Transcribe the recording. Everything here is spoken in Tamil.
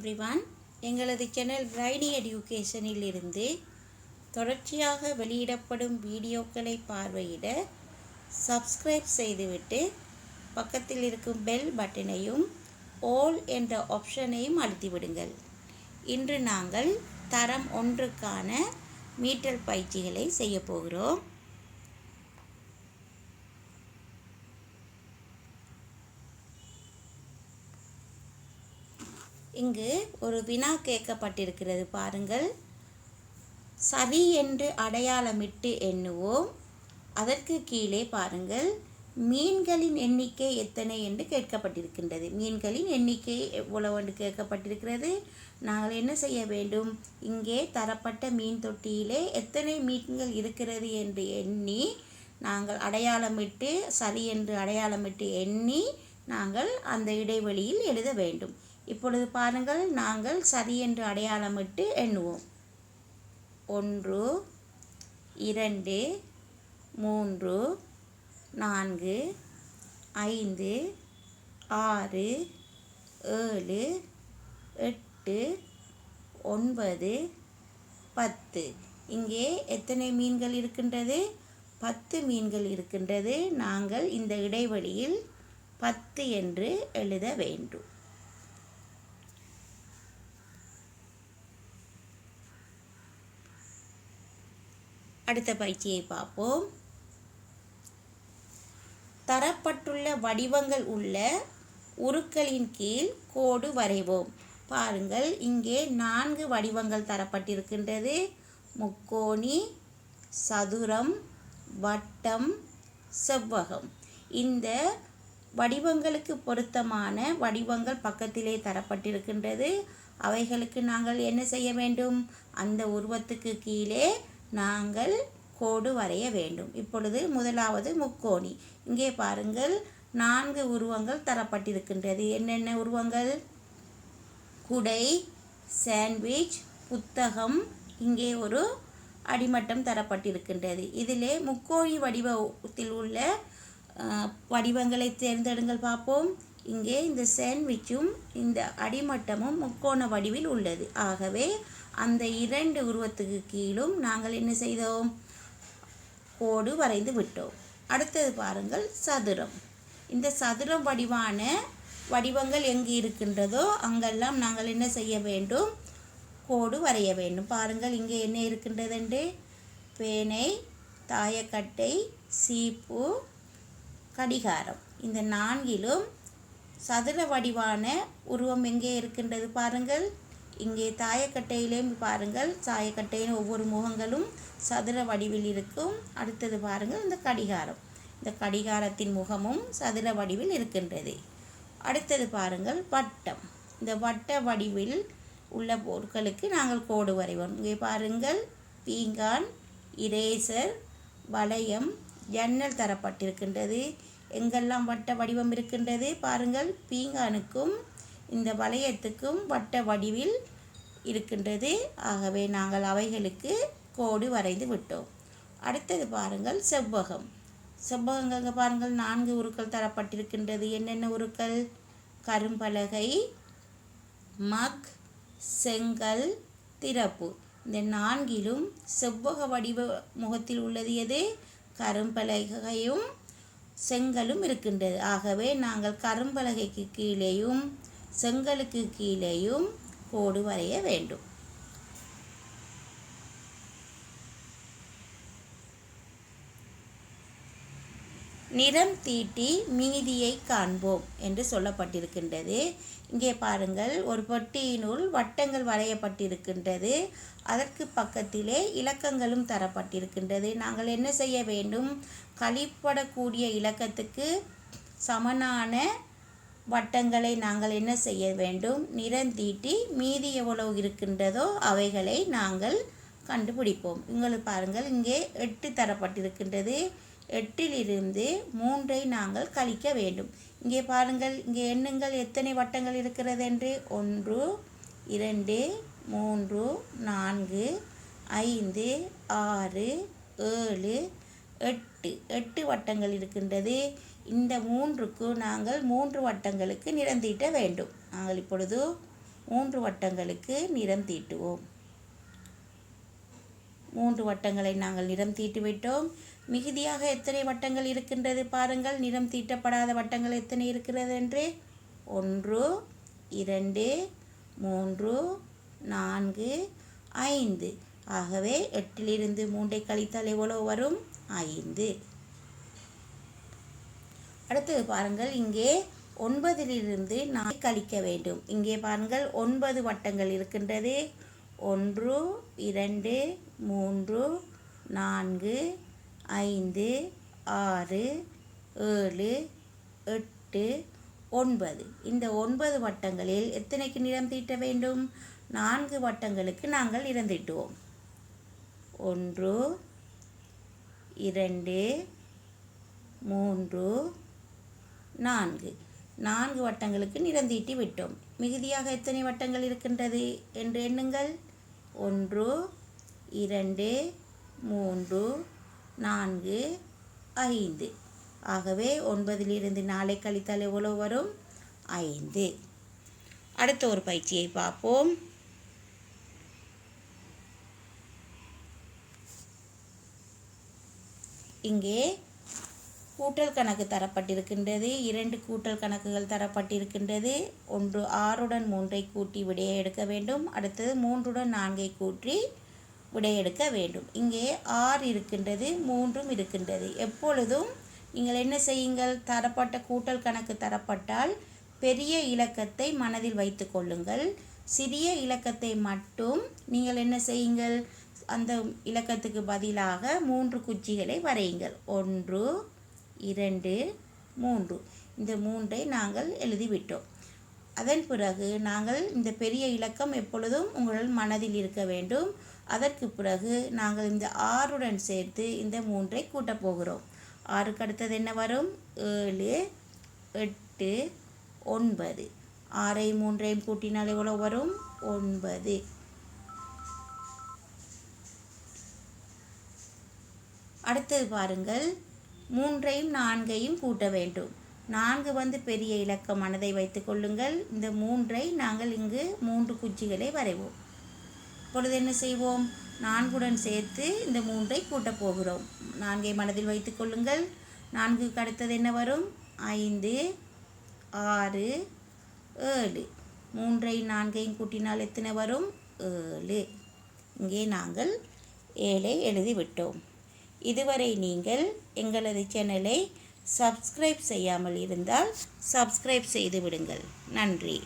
எவ்ரிவான் எங்களது சேனல் பிரைனி எடியூகேஷனில் இருந்து தொடர்ச்சியாக வெளியிடப்படும் வீடியோக்களை பார்வையிட சப்ஸ்கிரைப் செய்துவிட்டு பக்கத்தில் இருக்கும் பெல் பட்டனையும் ஓல் என்ற ஆப்ஷனையும் அழுத்திவிடுங்கள். இன்று நாங்கள் தரம் ஒன்றுக்கான மீட்டல் பயிற்சிகளை செய்ய போகிறோம். இங்கு ஒரு வினா கேட்கப்பட்டிருக்கிறது. பாருங்கள். சரி என்று அடையாளமிட்டு எண்ணுவோம். அதற்கு கீழே பாருங்கள். மீன்களின் எண்ணிக்கை எத்தனை என்று கேட்கப்பட்டிருக்கின்றது. மீன்களின் எண்ணிக்கை எவ்வளவு என்று கேட்கப்பட்டிருக்கிறது. நாங்கள் என்ன செய்ய வேண்டும்? இங்கே தரப்பட்ட மீன் தொட்டியிலே எத்தனை மீன்கள் இருக்கிறது என்று எண்ணி நாங்கள் அடையாளமிட்டு சரி என்று அடையாளமிட்டு எண்ணி நாங்கள் அந்த இடைவெளியில் எழுத வேண்டும். இப்பொழுது பாருங்கள் நாங்கள் சரி என்று அடையாளமிட்டு எண்ணுவோம். ஒன்று இரண்டு மூன்று நான்கு ஐந்து ஆறு ஏழு எட்டு ஒன்பது பத்து. இங்கே எத்தனை மீன்கள் இருக்கின்றது? பத்து மீன்கள் இருக்கின்றது. நாங்கள் இந்த இடைவெளியில் பத்து என்று எழுத வேண்டும். அடுத்த பயிற்சியை பார்ப்போம். தரப்பட்டுள்ள வடிவங்கள் உள்ள உருக்களின் கீழ் கோடு வரைவோம். பாருங்கள் இங்கே நான்கு வடிவங்கள் தரப்பட்டிருக்கின்றது. முக்கோணி சதுரம் வட்டம் செவ்வகம். இந்த வடிவங்களுக்கு பொருத்தமான வடிவங்கள் பக்கத்திலே தரப்பட்டிருக்கின்றது. அவைகளுக்கு நாங்கள் என்ன செய்ய வேண்டும்? அந்த உருவத்துக்கு கீழே நாங்கள் கோடு வரைய வேண்டும். இப்பொழுது முதலாவது முக்கோணி. இங்கே பாருங்கள் நான்கு உருவங்கள் தரப்பட்டிருக்கின்றது. என்னென்ன உருவங்கள்? குடை சாண்ட்விச் புத்தகம். இங்கே ஒரு அடிமட்டம் தரப்பட்டிருக்கின்றது. இதிலே முக்கோணி வடிவத்தில் உள்ள வடிவங்களை தேர்ந்தெடுங்கள் பார்ப்போம். இங்கே இந்த சாண்ட்விச்சும் இந்த அடிமட்டமும் முக்கோண வடிவில் உள்ளது. ஆகவே அந்த இரண்டு உருவத்துக்கு கீழும் நாங்கள் என்ன செய்தோம்? கோடு வரைந்து விட்டோம். அடுத்தது பாருங்கள் சதுரம். இந்த சதுரம் வடிவான வடிவங்கள் எங்கு இருக்கின்றதோ அங்கெல்லாம் நாங்கள் என்ன செய்ய வேண்டும்? கோடு வரைய வேண்டும். பாருங்கள் இங்கே என்ன இருக்கின்றது என்று? பேனை தாயக்கட்டை சீப்பு கடிகாரம். இந்த நான்கிலும் சதுர வடிவான உருவம் எங்கே இருக்கின்றது பாருங்கள். இங்கே தாயக்கட்டையிலேயும் பாருங்கள் தாயக்கட்டையின் ஒவ்வொரு முகங்களும் சதுர வடிவில் இருக்கும். அடுத்தது பாருங்கள் இந்த கடிகாரம். இந்த கடிகாரத்தின் முகமும் சதுர வடிவில் இருக்கின்றது. அடுத்தது பாருங்கள் வட்டம். இந்த வட்ட வடிவில் உள்ள பொருட்களுக்கு நாங்கள் கோடு வரைவோம். இங்கே பாருங்கள் பீங்கான் இரேசர் வளையம் ஜன்னல் தரப்பட்டிருக்கின்றது. எங்கெல்லாம் வட்ட வடிவம் இருக்கின்றது பாருங்கள் பீங்கானுக்கும் இந்த வளையத்துக்கும் வட்ட வடிவில் இருக்கின்றது. ஆகவே நாங்கள் அவைகளுக்கு கோடு வரைந்து விட்டோம். அடுத்தது பாருங்கள் செவ்வகம். செவ்வகங்க பாருங்கள் நான்கு உருக்கள் தரப்பட்டிருக்கின்றது. என்னென்ன உருக்கள்? கரும்பலகை மக் செங்கல் திறப்பு. இந்த நான்கிலும் செவ்வக வடிவ முகத்தில் உள்ளது எது? கரும்பலகையும் செங்கலும் இருக்கின்றது. ஆகவே நாங்கள் கரும்பலகைக்கு கீழேயும் செங்கலுக்கு கீழேயும் கோடு வரைய வேண்டும். நிறம் தீட்டி மீதியை காண்போம் என்று சொல்லப்பட்டிருக்கின்றது. இங்கே பாருங்கள் ஒரு பட்டியினுள் வட்டங்கள் வரையப்பட்டிருக்கின்றது. அதற்கு பக்கத்திலே இலக்கங்களும் தரப்பட்டிருக்கின்றது. நாங்கள் என்ன செய்ய வேண்டும்? கழிப்படக்கூடிய இலக்கத்துக்கு சமனான வட்டங்களை நாங்கள் என்ன செய்ய வேண்டும்? நிறந்தீட்டி மீதி எவ்வளவு இருக்கின்றதோ அவைகளை நாங்கள் கண்டுபிடிப்போம். உங்களுக்கு பாருங்கள் இங்கே எட்டு தரப்பட்டிருக்கின்றது. எட்டிலிருந்து மூன்றை நாங்கள் கழிக்க வேண்டும். இங்கே பாருங்கள் இங்கே எண்ணுங்கள் எத்தனை வட்டங்கள் இருக்கிறது என்று. ஒன்று இரண்டு மூன்று நான்கு ஐந்து ஆறு ஏழு எட்டு. எட்டு வட்டங்கள் இருக்கின்றது. இந்த மூன்றுக்கு நாங்கள் மூன்று வட்டங்களுக்கு நிறம் தீட்ட வேண்டும். நாங்கள் இப்பொழுது மூன்று வட்டங்களுக்கு நிறம் தீட்டுவோம். மூன்று வட்டங்களை நாங்கள் நிறம் தீட்டிவிட்டோம் மிகுதியாக எத்தனை வட்டங்கள் இருக்கின்றது பாருங்கள். நிறம் தீட்டப்படாத வட்டங்கள் எத்தனை இருக்கிறது என்று? ஒன்று இரண்டு மூன்று நான்கு ஐந்து. ஆகவே எட்டிலிருந்து மூன்றை கழித்தால் எவ்வளோ வரும்? ஐந்து. அடுத்தது பாருங்கள் இங்கே ஒன்பதிலிருந்து நாளை கழிக்க வேண்டும். இங்கே பாருங்கள் ஒன்பது வட்டங்கள் இருக்கின்றது. ஒன்று இரண்டு மூன்று நான்கு ஐந்து ஆறு ஏழு எட்டு ஒன்பது. இந்த ஒன்பது வட்டங்களில் எத்தனைக்கு நிறம் தீட்ட வேண்டும்? நான்கு வட்டங்களுக்கு நாங்கள் நிறம் தீட்டுவோம். ஒன்று இரண்டு மூன்று நான்கு. நான்கு வட்டங்களுக்கு நிறம் தீட்டி விட்டோம். மிகுதியாக எத்தனை வட்டங்கள் இருக்கின்றது என்று எண்ணுங்கள். ஒன்று இரண்டு மூன்று நான்கு ஐந்து. ஆகவே ஒன்பதிலிருந்து நாளை கழித்தால் எவ்வளோ வரும்? ஐந்து. அடுத்த ஒரு பயிற்சியை பார்ப்போம். இங்கே கூட்டல் கணக்கு தரப்பட்டிருக்கின்றது. இரண்டு கூட்டல் கணக்குகள் தரப்பட்டிருக்கின்றது. ஒன்று ஆறுடன் மூன்றை கூட்டி விடையை எடுக்க வேண்டும். அடுத்தது மூன்றுடன் நான்கை கூட்டி விடையெடுக்க வேண்டும். இங்கே ஆறு இருக்கின்றது மூன்றும் இருக்கின்றது. எப்பொழுதும் நீங்கள் என்ன செய்யுங்கள்? தரப்பட்ட கூட்டல் கணக்கு தரப்பட்டால் பெரிய இலக்கத்தை மனதில் வைத்து கொள்ளுங்கள். சிறிய இலக்கத்தை மட்டும் நீங்கள் என்ன செய்யுங்கள்? அந்த இலக்கத்துக்கு பதிலாக மூன்று குச்சிகளை வரையுங்கள். ஒன்று இரண்டு மூன்று. இந்த மூன்றை நாங்கள் எழுதிவிட்டோம். அதன் பிறகு நாங்கள் இந்த பெரிய இலக்கம் எப்பொழுதும் உங்கள் மனதில் இருக்க வேண்டும். அதற்கு பிறகு நாங்கள் இந்த ஆறுடன் சேர்த்து இந்த மூன்றை கூட்டப் போகிறோம். ஆறுக்கு அடுத்தது என்ன வரும்? ஏழு எட்டு ஒன்பது. ஆறை மூன்றையும் கூட்டினால் எவ்வளோ வரும்? ஒன்பது. அடுத்தது பாருங்கள். மூன்றையும் நான்கையும் கூட்ட வேண்டும். நான்கு வந்து பெரிய இலக்கம் மனதை வைத்து கொள்ளுங்கள். இந்த மூன்றை நாங்கள் இங்கு மூன்று குச்சிகளை வரைவோம். இப்பொழுது என்ன செய்வோம்? நான்குடன் சேர்த்து இந்த மூன்றை கூட்டப் போகிறோம். நான்கை மனதில் வைத்து கொள்ளுங்கள். நான்கு அடுத்தது என்ன வரும்? ஐந்து ஆறு ஏழு. மூன்றை நான்கையும் கூட்டினால் எத்தனை வரும்? ஏழு. இங்கே நாங்கள் ஏழை எழுதிவிட்டோம். இதுவரை நீங்கள் எங்களது சேனலை சப்ஸ்கிரைப் செய்யாமல் இருந்தால் சப்ஸ்கிரைப் செய்து விடுங்கள். நன்றி.